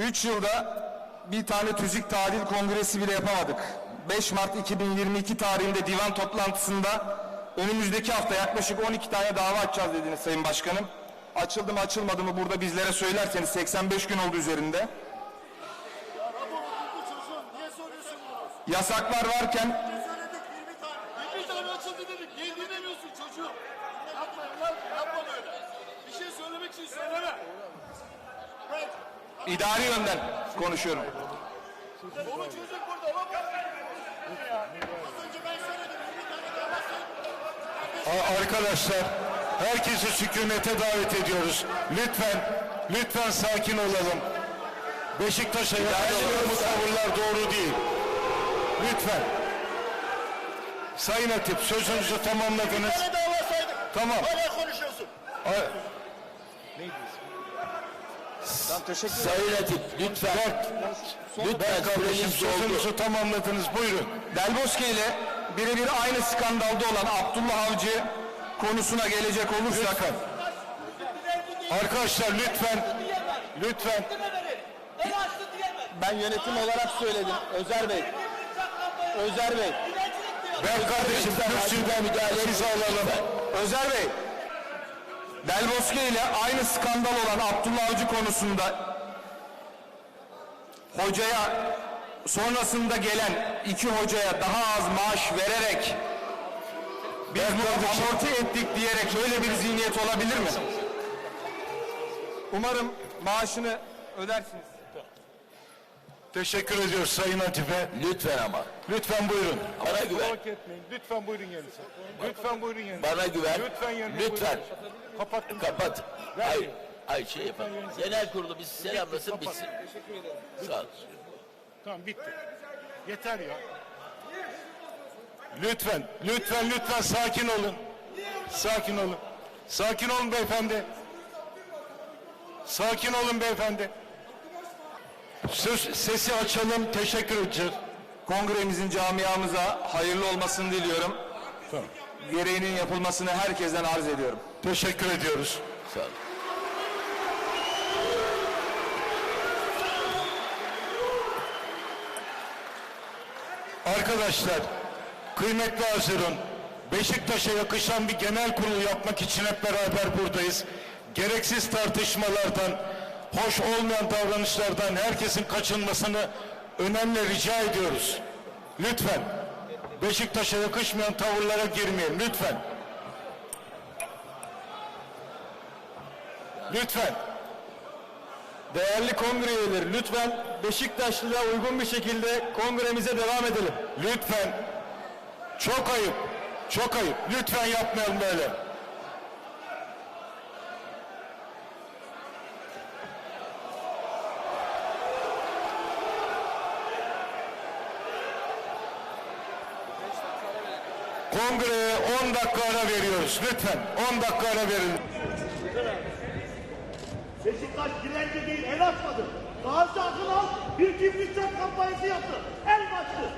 3 yılda bir tane TÜZİK Tadil Kongresi bile yapamadık. 5 Mart 2022 tarihinde divan toplantısında önümüzdeki hafta yaklaşık 12 tane dava açacağız dediniz Sayın Başkanım. Açıldı mı açılmadı mı burada bizlere söylerseniz 85 gün oldu üzerinde. Yasaklar varken idari yönden konuşuyorum. Onu çocuk burada. Bak. Az önce ben söyledim. 20 tane dava söyledim. A- Arkadaşlar herkesi sükunete davet ediyoruz. Lütfen, lütfen sakin olalım. Beşiktaş'a yakıştığımız tavırlar doğru değil. Lütfen. Sayın Hatip sözünüzü tamamladınız. tane. Tamam. Hala konuşuyorsun. A- Sayın Hatip lütfen. Lütfen Kardeşim sözünüzü tamamladınız. Buyurun. Delboske ile birebir aynı skandalda olan Abdullah Avcı konusuna gelecek olursak Lütfen. Arkadaşlar lütfen. Lütfen. ben yönetim olarak söyledim Özer Bey. Özer Bey. Ben kardeşim kürsüden müdahale alalım. Özer Bey. Delboske ile aynı skandal olan Abdullah Avcı konusunda hocaya sonrasında gelen iki hocaya daha az maaş vererek biz bunu amorti ettik diyerek böyle bir zihniyet olabilir mi? Umarım maaşını ödersiniz. Teşekkür ediyoruz Sayın Hatip'e. Lütfen ama. Lütfen buyurun. Bana güven. etmeyin. Lütfen buyurun yerinize. Lütfen buyurun yerinize. Bana güven. Lütfen yerinize Lütfen. buyurun. Kapattım. Kapat. Hayır. Hayır şey yapalım. Genel kurulu biz selamlasın bitsin. Sağ ol. Tamam bitti. Yeter ya. Lütfen, lütfen, lütfen sakin olun. Sakin olun. Sakin olun beyefendi. Sakin olun beyefendi. Söz, sesi açalım. Teşekkür edeceğiz. Kongremizin camiamıza hayırlı olmasını diliyorum. Tamam. Gereğinin yapılmasını herkesten arz ediyorum. Teşekkür ediyoruz. Sağ ol. Arkadaşlar, kıymetli Hazirun, Beşiktaş'a yakışan bir genel kurulu yapmak için hep beraber buradayız. Gereksiz tartışmalardan, hoş olmayan davranışlardan herkesin kaçınmasını önemli rica ediyoruz. Lütfen. Beşiktaş'a yakışmayan tavırlara girmeyin. Lütfen. Lütfen. Değerli kongre üyeleri lütfen Beşiktaşlı'ya uygun bir şekilde kongremize devam edelim. Lütfen. Çok ayıp. Çok ayıp. Lütfen yapmayalım böyle. Kongreye 10 dakika ara veriyoruz. Lütfen 10 dakika ara verin. Beşiktaş direnci değil, el atmadı. Gazi Akınal bir kibritçak kampanyası yaptı. El baktı.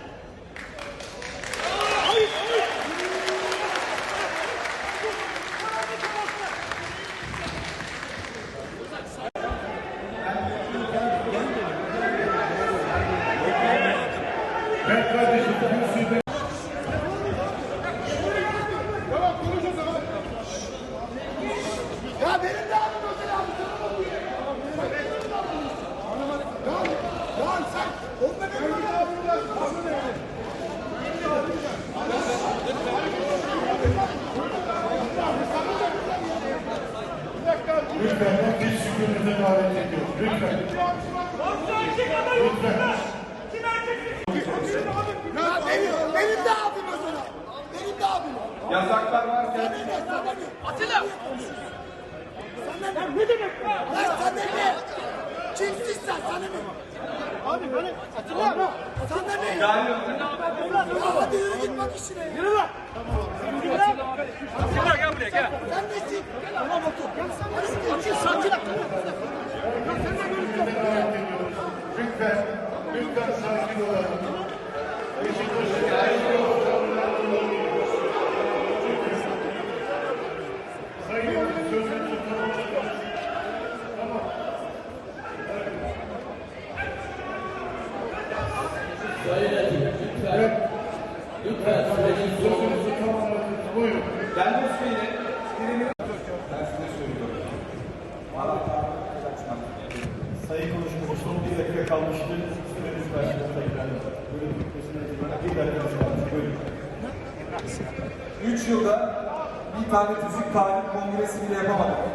Hayır, hayır. Benim de abim özel abi. Lan sen onunla ne? Lütfen herkes sükunete davet ediyoruz. Lütfen. Ya benim, benim de abim özel abi. Benim de abim. Yasaklar varken? Atilla! Sana ne? ne demek? Lan sana ne? Kimsin sen? Sana ne? Abi böyle Atilla! Sana ne? Ya hadi yürü git bak işine. Yürü lan! Yürü lan! Atilla gel buraya gel. Sen nesin? Tamam otur. Hadi git. Sakin ol. Sayın konuşmamız son bir dakika kalmıştı. Süremiz başladı tekrar. Üç yılda bir tane fizik tarih kongresi bile yapamadık.